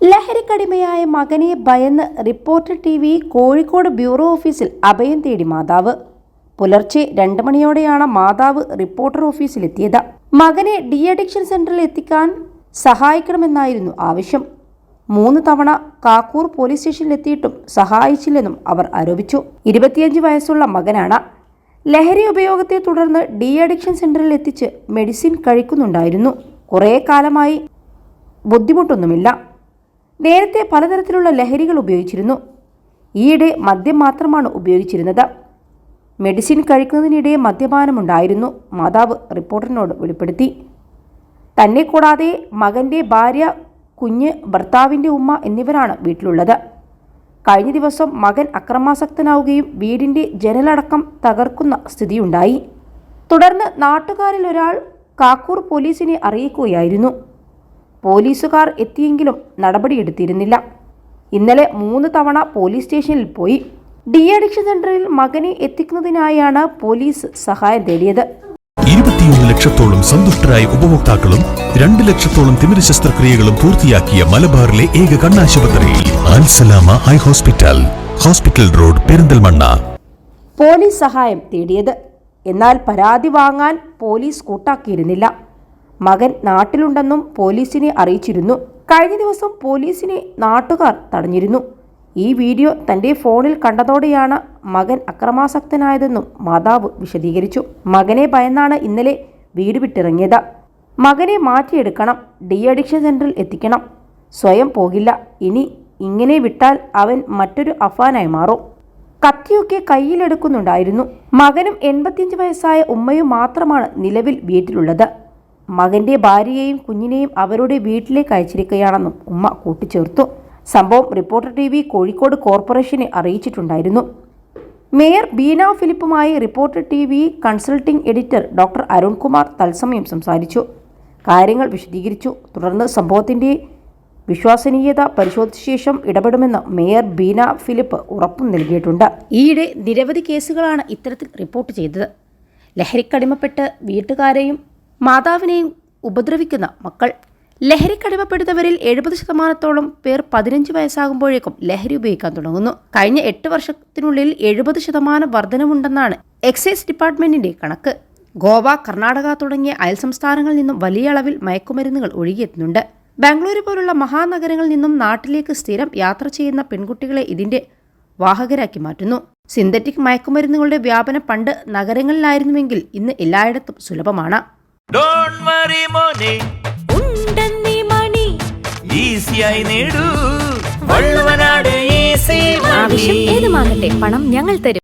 ലഹരിക്കടിമയായ മകനെ ഭയന്ന് reporter T V Kozhikode bureau ഓഫീസിൽ അഭയം തേടി മാതാവ്. പുലർച്ചെ രണ്ട് മണിയോടെയാണ് മാതാവ് റിപ്പോർട്ടർ ഓഫീസിലെത്തിയത്. മകനെ ഡി അഡിക്ഷൻ സെന്ററിൽ എത്തിക്കാൻ സഹായിക്കണമെന്നായിരുന്നു ആവശ്യം. മൂന്ന് തവണ കാക്കൂർ പോലീസ് സ്റ്റേഷനിലെത്തിയിട്ടും സഹായിച്ചില്ലെന്നും അവർ ആരോപിച്ചു. ഇരുപത്തിയഞ്ച് വയസ്സുള്ള മകനാണ്. ലഹരി ഉപയോഗത്തെ തുടർന്ന് ഡി അഡിക്ഷൻ സെന്ററിൽ എത്തിച്ച് മെഡിസിൻ കഴിക്കുന്നുണ്ടായിരുന്നു. കുറേ കാലമായി ബുദ്ധിമുട്ടൊന്നുമില്ല. നേരത്തെ പലതരത്തിലുള്ള ലഹരികൾ ഉപയോഗിച്ചിരുന്നു. ഈയിടെ മദ്യം മാത്രമാണ് ഉപയോഗിച്ചിരുന്നത്. മെഡിസിൻ കഴിക്കുന്നതിനിടെ മദ്യപാനമുണ്ടായിരുന്നു മാതാവ് റിപ്പോർട്ടറിനോട് വെളിപ്പെടുത്തി. തന്നെ കൂടാതെ മകന്റെ ഭാര്യ കുഞ്ഞ് ഭർത്താവിന്റെ ഉമ്മ എന്നിവരാണ് വീട്ടിലുള്ളത്. കഴിഞ്ഞ ദിവസം മകൻ അക്രമാസക്തനാവുകയും വീടിന്റെ ജനലടക്കം തകർക്കുന്ന സ്ഥിതിയുണ്ടായി. തുടർന്ന് നാട്ടുകാരിൽ ഒരാൾ കാക്കൂർ പോലീസിനെ അറിയിക്കുകയായിരുന്നു. പോലീസുകാർ എത്തിയെങ്കിലും നടപടിയെടുത്തിരുന്നില്ല. ഇന്നലെ മൂന്ന് തവണ പോലീസ് സ്റ്റേഷനിൽ പോയി. ഡി അഡിക്ഷൻ സെന്ററിൽ മകനെ എത്തിക്കുന്നതിനായാണ് പോലീസ് സഹായം തേടിയത്. ഇരുപത്തിയൊന്ന് ലക്ഷത്തോളം സന്തുഷ്ടരായ ഉപഭോക്താക്കളും രണ്ട് ലക്ഷത്തോളം തിമിര ശസ്ത്രക്രിയകളും പൂർത്തിയാക്കിയ മലബാറിലെ ഏക കണ്ണാശുപത്രിയിൽ Al Salama eye hospital hospital road Perinthalmanna. Police സഹായം തേടിയത്. എന്നാൽ പരാതി വാങ്ങാൻ പോലീസ് കൂട്ടാക്കിയിരുന്നില്ല. മകൻ നാട്ടിലുണ്ടെന്നും പോലീസിനെ അറിയിച്ചിരുന്നു. കഴിഞ്ഞ ദിവസം പോലീസിനെ നാട്ടുകാർ തടഞ്ഞിരുന്നു. ഈ വീഡിയോ തന്റെ ഫോണിൽ കണ്ടതോടെയാണ് മകൻ അക്രമാസക്തനായതെന്നും മാതാവ് വിശദീകരിച്ചു. മകനെ ഭയന്നാണ് ഇന്നലെ വീട് വിട്ടിറങ്ങിയത്. മകനെ മാറ്റിയെടുക്കണം ഡി അഡിക്ഷൻ സെന്ററിൽ എത്തിക്കണം. സ്വയം പോകില്ല ഇനി ഇങ്ങനെ വിട്ടാൽ അവൻ മറ്റൊരു അഫാനായി മാറും. കത്തിയൊക്കെ കയ്യിലെടുക്കുന്നുണ്ടായിരുന്നു. മകനും എൺപത്തിയഞ്ച് വയസ്സായ ഉമ്മയും മാത്രമാണ് നിലവിൽ വീട്ടിലുള്ളത്. മകന്റെ ഭാര്യയെയും കുഞ്ഞിനെയും അവരുടെ വീട്ടിലേക്ക് അയച്ചിരിക്കുകയാണെന്നും ഉമ്മ കൂട്ടിച്ചേർത്തു. സംഭവം റിപ്പോർട്ടർ ടി വി കോഴിക്കോട് കോർപ്പറേഷനെ അറിയിച്ചിട്ടുണ്ടായിരുന്നു. Mayor Beena ഫിലിപ്പുമായി reporter T V consulting editor doctor Arunkumar തത്സമയം സംസാരിച്ചു. കാര്യങ്ങൾ വിശദീകരിച്ചു. തുടർന്ന് സംഭവത്തിന്റെ വിശ്വസനീയത പരിശോധിച്ച ശേഷം ഇടപെടുമെന്ന് മേയർ ബീന ഫിലിപ്പ് ഉറപ്പും നൽകിയിട്ടുണ്ട്. ഈയിടെ നിരവധി കേസുകളാണ് ഇത്തരത്തിൽ റിപ്പോർട്ട് ചെയ്തത്. ലഹരിക്കടിമപ്പെട്ട് വീട്ടുകാരെയും മാതാവിനെയും ഉപദ്രവിക്കുന്ന മക്കൾ. ലഹരി കടിമപ്പെടുന്നവരിൽ എഴുപത് ശതമാനത്തോളം പേർ പതിനഞ്ച് വയസ്സാകുമ്പോഴേക്കും ലഹരി ഉപയോഗിക്കാൻ തുടങ്ങുന്നു. കഴിഞ്ഞ എട്ട് വർഷത്തിനുള്ളിൽ എഴുപത് ശതമാനം വർധനമുണ്ടെന്നാണ് എക്സൈസ് ഡിപ്പാർട്ട്മെന്റിന്റെ കണക്ക്. ഗോവ കർണാടക തുടങ്ങിയ അയൽ സംസ്ഥാനങ്ങളിൽ നിന്നും വലിയ അളവിൽ മയക്കുമരുന്നുകൾ ഒഴുകിയെത്തുന്നുണ്ട്. ബാംഗ്ലൂരു പോലുള്ള മഹാനഗരങ്ങളിൽ നിന്നും നാട്ടിലേക്ക് സ്ഥിരം യാത്ര ചെയ്യുന്ന പെൺകുട്ടികളെ ഇതിന്റെ വാഹകരാക്കി മാറ്റുന്നു. സിന്തറ്റിക് മയക്കുമരുന്നുകളുടെ വ്യാപനം പണ്ട് നഗരങ്ങളിലായിരുന്നുവെങ്കിൽ ഇന്ന് എല്ലായിടത്തും സുലഭമാണ്. ഡോണ്ട് വറി മോനെ. ഉണ്ടെന്നീ മണി. ഈസിയായി നേടൂ. വള്ളുവനാട് ഈസി ആവശ്യം പണം ഞങ്ങൾ തരും.